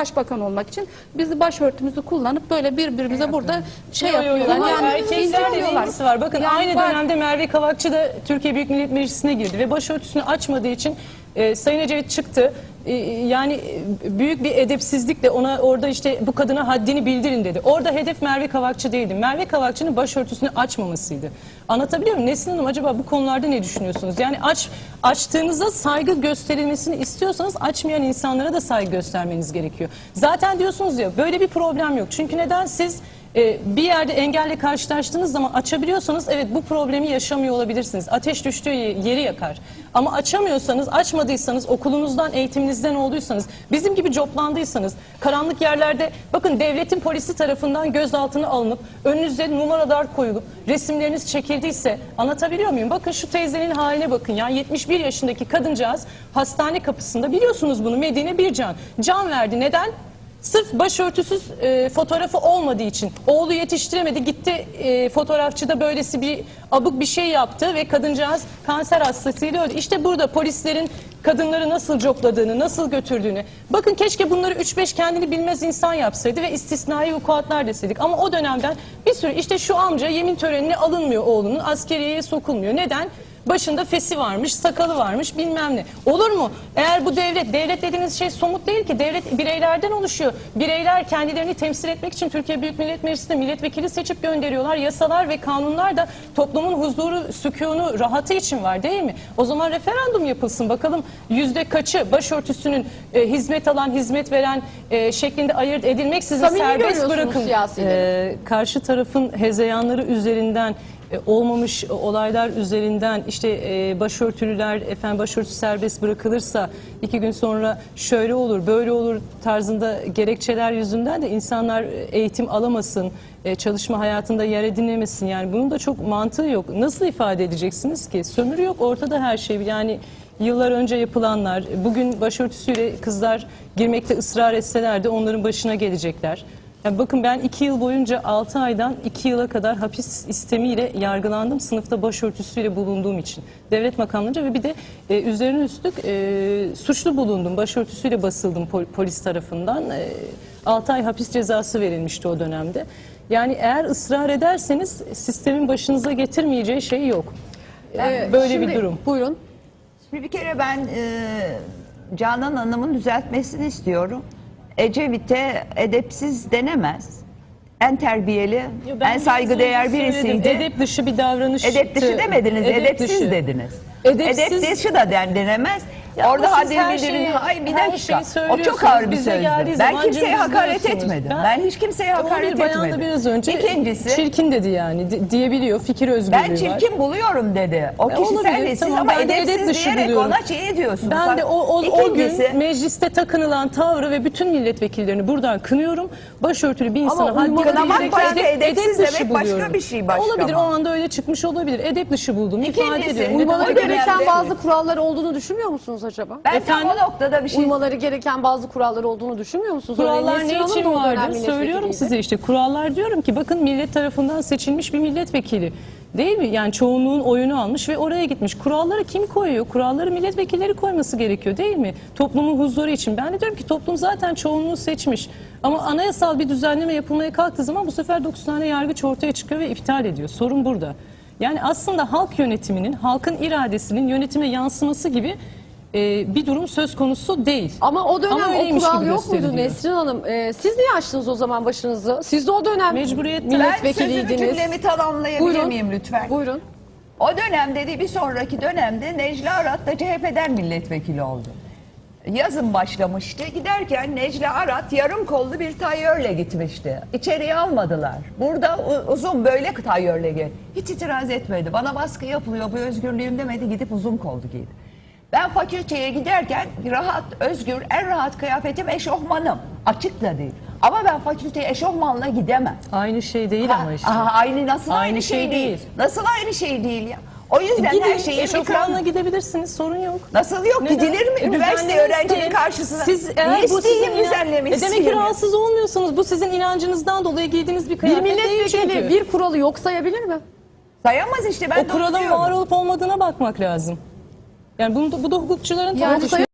başbakan olmak için bizi başörtümüzü kullanıp böyle birbirimize burada şey Yo, yo, yo. yapıyorlar. Yani erkeklerde de ilgisi var. Bakın Yani aynı var. dönemde Merve Kavakçı da Türkiye Büyük Millet Meclisi'ne girdi ve başörtüsünü açmadığı için e, Sayın Ecevit çıktı. E, yani büyük bir edepsizlikle ona orada işte bu kadına haddini bildirin dedi. Orada hedef Merve Kavakçı değildi. Merve Kavakçı'nın başörtüsünü açmamasıydı. Anlatabiliyor muyum? Nesrin Hanım acaba bu konularda ne düşünüyorsunuz? Yani aç açtığınızda saygı gösterilmesini istiyorsanız açmayan insanlara da saygı göstermeniz gerekiyor. Zaten diyorsunuz ya böyle bir problem yok. Çünkü neden siz e, bir yerde engelle karşılaştığınız zaman açabiliyorsanız evet bu problemi yaşamıyor olabilirsiniz. Ateş düştüğü ye- yeri yakar. Ama açamıyorsanız, açmadıysanız, okulunuzdan, eğitiminizden olduysanız, bizim gibi coplandıysanız, karanlık yerlerde bakın devletin polisi tarafından gözaltına alınıp önünüze numaralar koyulup resimleriniz çekildiyse anlatabiliyor muyum? Bakın şu teyzenin haline bakın ya 71 yaşındaki kadıncağız hastane kapısında biliyorsunuz bunu Medine Bircan can verdi. Neden? Sırf başörtüsüz e, fotoğrafı olmadığı için oğlu yetiştiremedi gitti e, fotoğrafçıda böylesi bir abuk bir şey yaptı ve kadıncağız kanser hastasıyla öldü. İşte burada polislerin kadınları nasıl copladığını, nasıl götürdüğünü. Bakın keşke bunları 3-5 kendini bilmez insan yapsaydı ve istisnai vukuatlar deseydik. Ama o dönemden bir sürü işte şu amca yemin törenine alınmıyor oğlunun askeriyeye sokulmuyor. Neden? Başında fesi varmış, sakalı varmış bilmem ne. Olur mu? Eğer bu devlet, devlet dediğiniz şey somut değil ki. Devlet bireylerden oluşuyor. Bireyler kendilerini temsil etmek için Türkiye Büyük Millet Meclisi'ne milletvekili seçip gönderiyorlar. Yasalar ve kanunlar da toplumun huzuru, sükûnu, rahatı için var değil mi? O zaman referandum yapılsın. Bakalım yüzde kaçı başörtüsünün e, hizmet alan, hizmet veren e, şeklinde ayırt edilmeksizin Samimi serbest bırakın. siyasileri. E, karşı tarafın hezeyanları üzerinden e, olmamış olaylar üzerinden işte e, başörtülüler efendim başörtüsü serbest bırakılırsa iki gün sonra şöyle olur böyle olur tarzında gerekçeler yüzünden de insanlar e, eğitim alamasın çalışma hayatında yer edinemesin. Yani bunun da çok mantığı yok. Nasıl ifade edeceksiniz ki? Sömürü yok ortada her şey. Yani Yıllar önce yapılanlar, bugün başörtüsüyle kızlar girmekte ısrar etseler de onların başına gelecekler. Yani bakın ben iki yıl boyunca 6 aydan 2 yıla kadar hapis istemiyle yargılandım sınıfta başörtüsüyle bulunduğum için. Devlet makamlarınca ve bir de e, üzerine üstlük e, suçlu bulundum. Başörtüsüyle basıldım pol- polis tarafından. E, 6 ay hapis cezası verilmişti o dönemde. Yani eğer ısrar ederseniz sistemin başınıza getirmeyeceği şey yok. Ee, Böyle şimdi- bir durum. Buyurun. Şimdi bir kere ben e, Canan Hanım'ın düzeltmesini istiyorum. Ecevit'e edepsiz denemez. En terbiyeli, Yo, ben en saygıdeğer önce söyledim. birisiydi. Edep dışı bir davranış. Edep dışı demediniz, Edep edepsiz dışı. dediniz. Edepsiz- Edep dışı da den, denemez. Ya Orada haddini bildirin. şeyi- Hayır bir dakika. o çok ağır bir sözdü. Ben kimseye hakaret etmedim. Ben- Ben, hiç kimseye O hakaret bir bayan da etmedim. biraz önce İkincisi çirkin dedi yani di- diyebiliyor fikir özgürlüğü ben var. çirkin buluyorum dedi. O E, kişisel siz tamam, ama ben de edep edepsiz dışı diyerek buluyorum. ona şey ediyorsunuz. Ben de o, o, o İkincisi, gün mecliste takınılan tavrı ve bütün milletvekillerini buradan kınıyorum. Başörtülü bir insana haddini bildirerek başka, edep- edepsiz edep dışı demek başka buluyorum. bir şey başka Olabilir o anda öyle çıkmış olabilir. Edep dışı buldum. ifade İkincisi, ediyorum. uymaları Uymaları Neden- gereken bazı kurallar olduğunu düşünmüyor musunuz acaba? ben Efendim? tam o noktada bir şey Uymaları gereken bazı kurallar olduğunu düşünmüyor musunuz? Kurallar ne için milletvekiliydi. Söylüyorum size işte kurallar diyorum ki bakın millet tarafından seçilmiş bir milletvekili. Değil mi? Yani çoğunluğun oyunu almış ve oraya gitmiş. Kuralları kim koyuyor? Kuralları milletvekilleri koyması gerekiyor değil mi? Toplumun huzuru için. Ben de diyorum ki toplum zaten çoğunluğu seçmiş. Ama anayasal bir düzenleme yapılmaya kalktığı zaman bu sefer 9 tane yargıç ortaya çıkıyor ve iptal ediyor. Sorun burada. Yani aslında halk yönetiminin, halkın iradesinin yönetime yansıması gibi e, bir durum söz konusu değil. Ama o dönem Ama o öyleymiş kural gibi yok muydu gösteriliyor. Nesrin Hanım? Ee, siz niye açtınız o zaman başınızı? Siz de o dönem Mecburiyetten. Ben milletvekiliydiniz. sözümü cümlemi tamamlayabilir Buyurun. miyim lütfen? Buyurun. O dönem dedi bir sonraki dönemde Necla Arat da CHP'den milletvekili oldu. Yazın başlamıştı. Giderken Necla Arat yarım kollu bir tayyörle gitmişti. İçeriye almadılar. Burada u- uzun böyle tayyörle gel. Hiç itiraz etmedi. Bana baskı yapılıyor bu özgürlüğüm demedi gidip uzun kollu giydi. Ben fakülteye giderken rahat, özgür, en rahat kıyafetim eşofmanım. Açık da değil. Ama ben fakülteye eşofmanla gidemem. Aynı şey değil ama işte. Aha, aynı nasıl aynı, Aynı şey, şey değil. değil. Nasıl aynı şey değil ya? O yüzden her Gidin şeyin bir eşofmanla gidebilirsiniz sorun yok. Nasıl yok Neden? gidilir mi? E, Üniversite düzenleyin öğrencinin isteyin. karşısına. Siz eğer Niye bu sizin isteyeyim inan- E demek ki isteyeyim? rahatsız olmuyorsunuz. Bu sizin inancınızdan dolayı giydiğiniz bir Bir kıyafet değil çünkü. milletvekili bir kuralı yok sayabilir mi? Sayamaz işte ben o de onu kuralın diyorum. var olup olmadığına bakmak lazım. Yani bunu da, bu da hukukçuların Yani tartışması.